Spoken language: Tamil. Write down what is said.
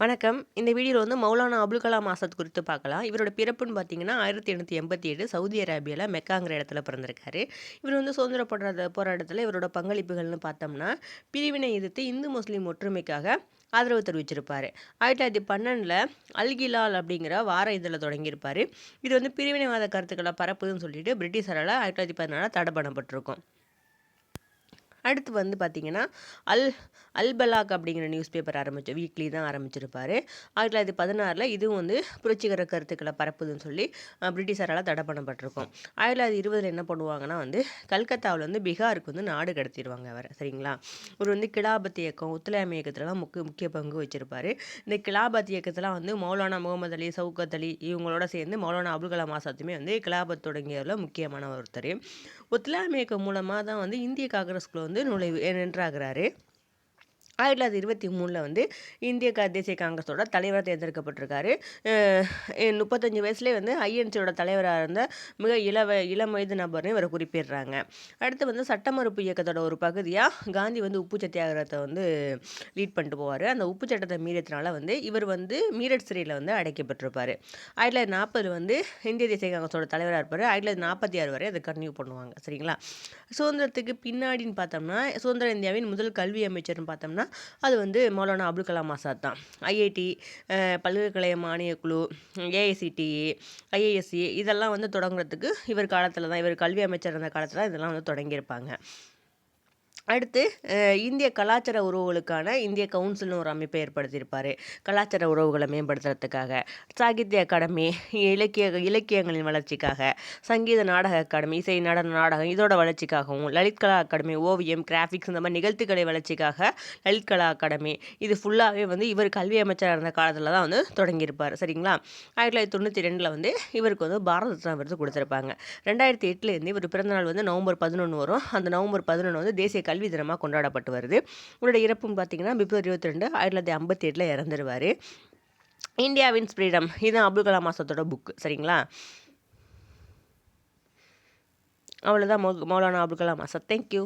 வணக்கம். இந்த வீடியோவில் வந்து மௌலானா அபுல் கலாம் ஆசாத் குறித்து பார்க்கலாம். இவரோட பிறப்புன்னு பார்த்தீங்கன்னா ஆயிரத்தி எண்ணூற்றி எண்பத்தி ஏழு சவுதி அரேபியாவில் மெக்காங்கிற இடத்துல பிறந்திருக்காரு. இவர் வந்து சுதந்திர போராட்ட போராட்டத்தில் இவரோட பங்களிப்புகள்னு பார்த்தோம்னா பிரிவினை எதிர்த்து இந்து முஸ்லீம் ஒற்றுமைக்காக ஆதரவு தெரிவிச்சிருப்பார். ஆயிரத்தி தொள்ளாயிரத்தி பன்னெண்டில் அல்கிலால் அப்படிங்கிற வார இதழில் தொடங்கியிருப்பார். இது வந்து பிரிவினைவாத கருத்துக்களை பரப்புதுன்னு சொல்லிட்டு பிரிட்டிஷரால் ஆயிரத்தி தொள்ளாயிரத்தி பதினாலில் தடை பண்ணப்பட்டிருக்கும். அடுத்து வந்து பார்த்திங்கன்னா அல் அல்பலாக் அப்படிங்கிற நியூஸ் பேப்பர் ஆரம்பிச்சு வீக்லி தான் ஆரம்பிச்சிருப்பார். ஆயிரத்தி தொள்ளாயிரத்தி பதினாறில் இதுவும் வந்து புரட்சிகர கருத்துக்களை பரப்புதுன்னு சொல்லி பிரிட்டிஷாரால் தடை பண்ணப்பட்டிருக்கும். ஆயிரத்தி தொள்ளாயிரத்தி இருபதில் என்ன பண்ணுவாங்கன்னா வந்து கல்கத்தாவில் வந்து பீகாருக்கு வந்து நாடு கடத்திடுவாங்க அவர் சரிங்களா? இவர் வந்து கிலாபத் இயக்கம் ஒத்துழையாமை இயக்கத்துலலாம் முக்கிய முக்கிய பங்கு வச்சிருப்பார். இந்த கிலாபத் இயக்கத்தில் வந்து மௌலானா முகமது அலி சவுகத் அலி இவங்களோட சேர்ந்து மௌலானா அபுல் கலாம் ஆசாத்துமே வந்து கிலாபத் தொடங்கியதில் முக்கியமான ஒருத்தர். ஒத்துழையாமை இயக்கம் மூலமாக தான் வந்து இந்திய காங்கிரஸ்குள்ள வந்து நுழைவு நின்றாகிறாரு. ஆயிரத்தி தொள்ளாயிரத்தி இருபத்தி மூணில் வந்து இந்திய க தேசிய காங்கிரஸோட தலைவராக தேர்ந்தெடுக்கப்பட்டிருக்காரு. முப்பத்தஞ்சு வயசுலேயே வந்து ஐஎன்சியோட தலைவராக இருந்த மிக இளவ இளம் வயது நபர்னு இவரை குறிப்பிடுறாங்க. அடுத்து வந்து சட்ட மறுப்பு இயக்கத்தோட ஒரு பகுதியாக காந்தி வந்து உப்பு சத்தியாகிரகத்தை வந்து லீட் பண்ணிட்டு போவார். அந்த உப்பு சட்டத்தை மீறத்தினால வந்து இவர் வந்து மீரட் சிறையில் வந்து அடைக்கப்பட்டிருப்பார். ஆயிரத்தி தொள்ளாயிரத்தி நாற்பது வந்து இந்திய தேசிய காங்கிரஸோட தலைவராக இருப்பார். ஆயிரத்தி தொள்ளாயிரத்தி நாற்பத்தி ஆறு வரை அதை கன்டினியூ பண்ணுவாங்க. சரிங்களா? சுதந்திரத்துக்கு பின்னாடின்னு பார்த்தோம்னா சுதந்திர இந்தியாவின் முதல் கல்வி அமைச்சர்னு பார்த்தோம்னா அது வந்து மௌலானா அப்துல் கலாம் ஆசாத் தான். ஐஐடி பல்கலைக்கழக மானியக் குழு ஏஐசிடிஇ ஐஏஎஸ்சி இதெல்லாம் வந்து தொடங்குறதுக்கு இவர் காலத்தில் தான் இவர் கல்வி அமைச்சர் இருந்த காலத்தில் இதெல்லாம் வந்து தொடங்கியிருப்பாங்க. அடுத்து இந்திய கலாச்சார உறவுகளுக்கான இந்திய கவுன்சில்னு ஒரு அமைப்பை ஏற்படுத்தியிருப்பார். கலாச்சார உறவுகளை மேம்படுத்துறதுக்காக சாகித்ய அகாடமி இலக்கிய இலக்கியங்களின் வளர்ச்சிக்காக சங்கீத நாடக அகாடமி இசை நடன நாடகம் இதோட வளர்ச்சிக்காகவும் லலித் கலா அகாடமி ஓவியம் கிராஃபிக்ஸ் இந்த மாதிரி நிகழ்த்துக்களை வளர்ச்சிக்காக லலித் கலா அகாடமி இது ஃபுல்லாகவே வந்து இவர் கல்வி அமைச்சராக இருந்த காலத்தில் தான் வந்து தொடங்கியிருப்பார். சரிங்களா? ஆயிரத்தி தொள்ளாயிரத்தி தொண்ணூற்றி ரெண்டில் வந்து இவருக்கு வந்து பாரத ரத்னா விருது கொடுத்துருப்பாங்க. ரெண்டாயிரத்தி எட்டுலேருந்து இவர் பிறந்தநாள் வந்து நவம்பர் பதினொன்று வரும். அந்த நவம்பர் பதினொன்று வந்து தேசிய கல்வி கல்வி தினமாக கொண்டாடப்பட்டு வருது. உங்களோட இறப்பும் பார்த்தீங்கன்னா பிப்ரவரி இருபத்தி ரெண்டு ஆயிரத்தி தொள்ளாயிரத்தி ஐம்பத்தி எட்டில் இறந்துருவார். இந்தியாவின் ஃப்ரீடம் இதுதான் அப்துல் கலாம் ஆசாத்தோட புக்கு சரிங்களா? அவ்வளோதான் மௌ மௌலானா அப்துல் கலாம் ஆசாத் தேங்க்யூ